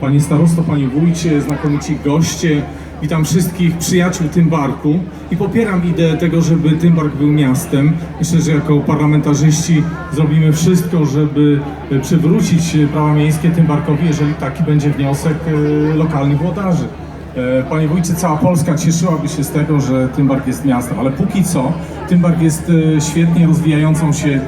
Panie starosto, panie wójcie, znakomici goście. Witam wszystkich przyjaciół Tymbarku i popieram ideę tego, żeby Tymbark był miastem. Myślę, że jako parlamentarzyści zrobimy wszystko, żeby e, przywrócić prawa miejskie Tymbarkowi, jeżeli taki będzie wniosek e, lokalnych włodarzy. E, Panie wójcie, cała Polska cieszyłaby się z tego, że Tymbark jest miastem, ale póki co Tymbark jest świetnie rozwijającą się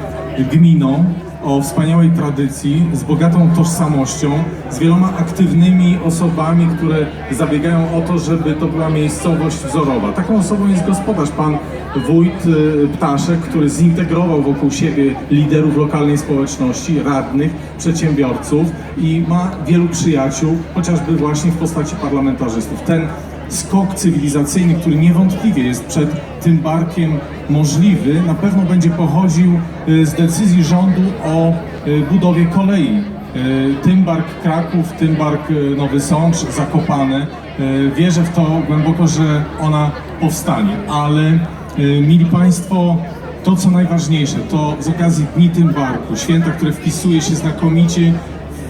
gminą o wspaniałej tradycji, z bogatą tożsamością, z wieloma aktywnymi osobami, które zabiegają o to, żeby to była miejscowość wzorowa. Taką osobą jest gospodarz, pan wójt e, Ptaszek, który zintegrował wokół siebie liderów lokalnej społeczności, radnych, przedsiębiorców i ma wielu przyjaciół, chociażby właśnie w postaci parlamentarzystów. Ten skok cywilizacyjny, który niewątpliwie jest przed tym barkiem możliwy, na pewno będzie pochodził y, z decyzji rządu o y, budowie kolei. Y, Tymbark Kraków, Tymbark y, Nowy Sącz, Zakopane. Wierzę w to głęboko, że ona powstanie, ale mili Państwo, to co najważniejsze, to z okazji Dni Tymbarku, święta, które wpisuje się znakomicie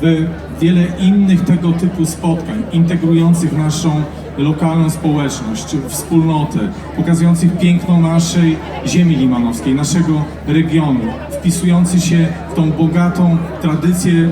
w wiele innych tego typu spotkań, integrujących naszą lokalną społeczność, wspólnotę, pokazujących piękno naszej ziemi limanowskiej, naszego regionu, wpisujący się w tą bogatą tradycję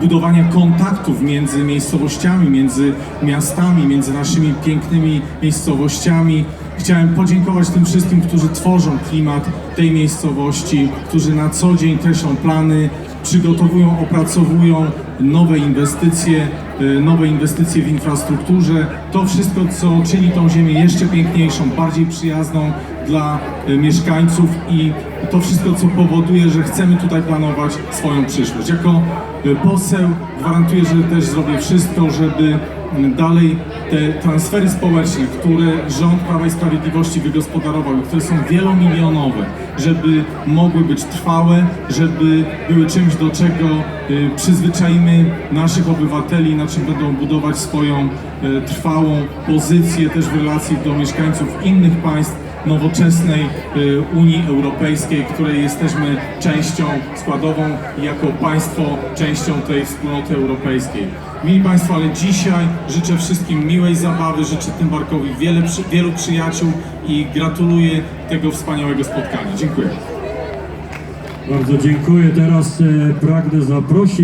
budowania kontaktów między miejscowościami, między miastami, między naszymi pięknymi miejscowościami. Chciałem podziękować tym wszystkim, którzy tworzą klimat tej miejscowości, którzy na co dzień kreślą plany, przygotowują, opracowują nowe inwestycje, y, nowe inwestycje w infrastrukturze. To wszystko, co czyni tą ziemię jeszcze piękniejszą, bardziej przyjazną dla y, mieszkańców i to wszystko, co powoduje, że chcemy tutaj planować swoją przyszłość. Jako y, poseł gwarantuję, że też zrobię wszystko, żeby y, dalej te transfery społeczne, które rząd Prawa i Sprawiedliwości wygospodarował które są wielomilionowe, żeby mogły być trwałe, żeby były czymś, do czego y, przyzwyczaimy naszych obywateli, na czym będą budować swoją y, trwałą pozycję też w relacji do mieszkańców innych państw nowoczesnej y, Unii Europejskiej, której jesteśmy częścią składową jako państwo częścią tej wspólnoty europejskiej. Mili Państwo, ale dzisiaj życzę wszystkim miłej zabawy, życzę Tymbarkowi wiele, przy- wielu przyjaciół i gratuluję tego wspaniałego spotkania. Dziękuję. Bardzo dziękuję. Teraz e, pragnę zaprosić